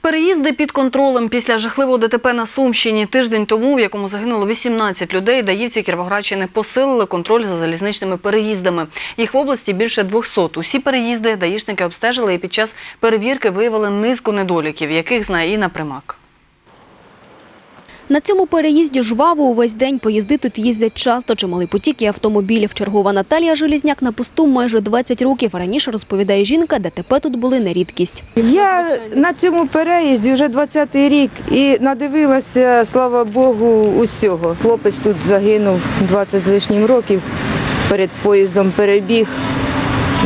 Переїзди під контролем після жахливого ДТП на Сумщині тиждень тому, в якому загинуло 18 людей, даївці Кіровоградщини посилили контроль за залізничними переїздами. Їх в області більше 200. Усі переїзди даїшники обстежили і під час перевірки виявили низку недоліків, яких знає Інна Примак. На цьому переїзді жваво увесь день поїзди тут їздять часто, чималий потік і автомобілів. Чергова Наталія Желізняк на посту майже 20 років. Раніше, розповідає жінка, ДТП тут були не рідкість. Я на цьому переїзді вже 20-й рік і надивилася, слава Богу, усього. Хлопець тут загинув 20 з лишнім років. Перед поїздом перебіг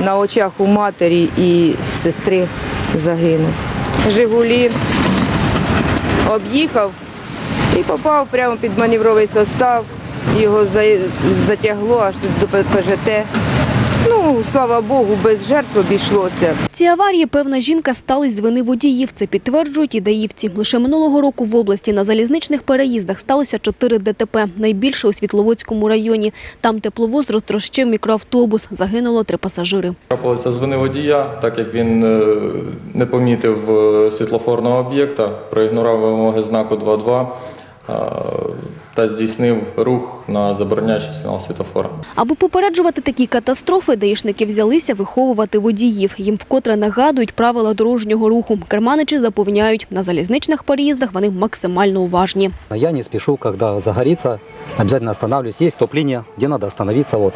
на очах у матері і сестри загинув. Жигулі об'їхав і попав прямо під манівровий состав. Його за- затягло аж тут до ПЖТ. Ну, слава Богу, без жертв обійшлося. Ці аварії, певна жінка, стались з вини водіїв. Це підтверджують і даївці. Лише минулого року в області на залізничних переїздах сталося 4 ДТП. Найбільше у Світловодському районі. Там тепловоз розтрощив мікроавтобус. Загинуло три пасажири. Трапилося з вини водія, так як він е, не помітив е, світлофорного об'єкта, проігнорував вимоги знаку 2.2 е, та здійснив рух на забороняючий сигнал світлофора. Аби попереджувати такі катастрофи, даїшники взялися виховувати водіїв. Їм вкотре нагадують правила дорожнього руху. Керманичі запевняють, на залізничних переїздах вони максимально уважні. Я не спешу, когда загорится, обязательно останавливаюсь. Есть стоп-линия, где надо остановиться. Вот.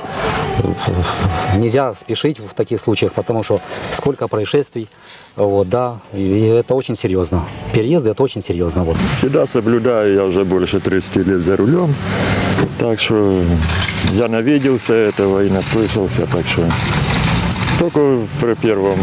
Нельзя спешить в таких случаях, потому что сколько происшествий, вот, да, и это очень серьезно Переезды это очень серьезно. Вот. Всегда соблюдаю, я уже больше 30 лет за рулем. Так что я навиделся этого и наслышался. Так что только при первом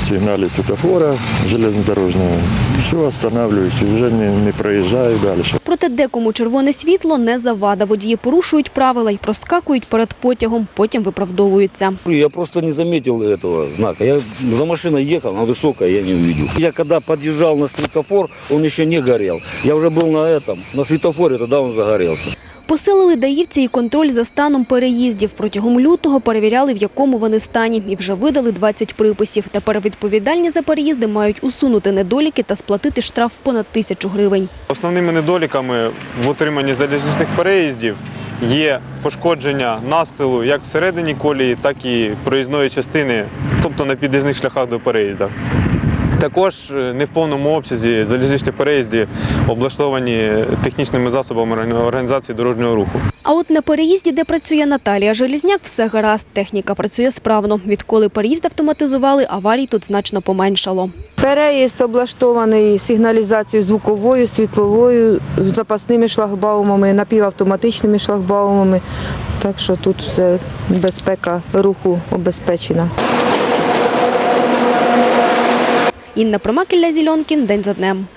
сигнале светофора железнодорожного все останавливаюсь и уже не, не проезжаю дальше. Проте декому червоне світло не завада. Водії порушують правила і проскакують перед потягом, потім виправдовуються. Я просто не заметил этого знака. Я за машиной ехал, на высокой я не увидел. Я когда подъезжал на светофор, он еще не горел. Я уже был на этом, на светофоре, тогда он загорелся. Посилили даївці і контроль за станом переїздів. Протягом лютого перевіряли, в якому вони стані, і вже видали 20 приписів. Тепер відповідальні за переїзди мають усунути недоліки та сплатити штраф понад тисячу гривень. Основними недоліками в утриманні залізничних переїздів є пошкодження настилу як всередині колії, так і проїзної частини, тобто на під'їзних шляхах до переїзду. Також е, не в повному обсязі залізничні переїзди облаштовані технічними засобами організації дорожнього руху. А от на переїзді, де працює Наталія Желізняк, все гаразд. Техніка працює справно. Відколи переїзд автоматизували, аварій тут значно поменшало. Переїзд облаштований сигналізацією звуковою, світловою, запасними шлагбаумами, напівавтоматичними шлагбаумами. Так що тут все безпека руху обезпечена. Інна Промакілля Зільонкін. День за днем.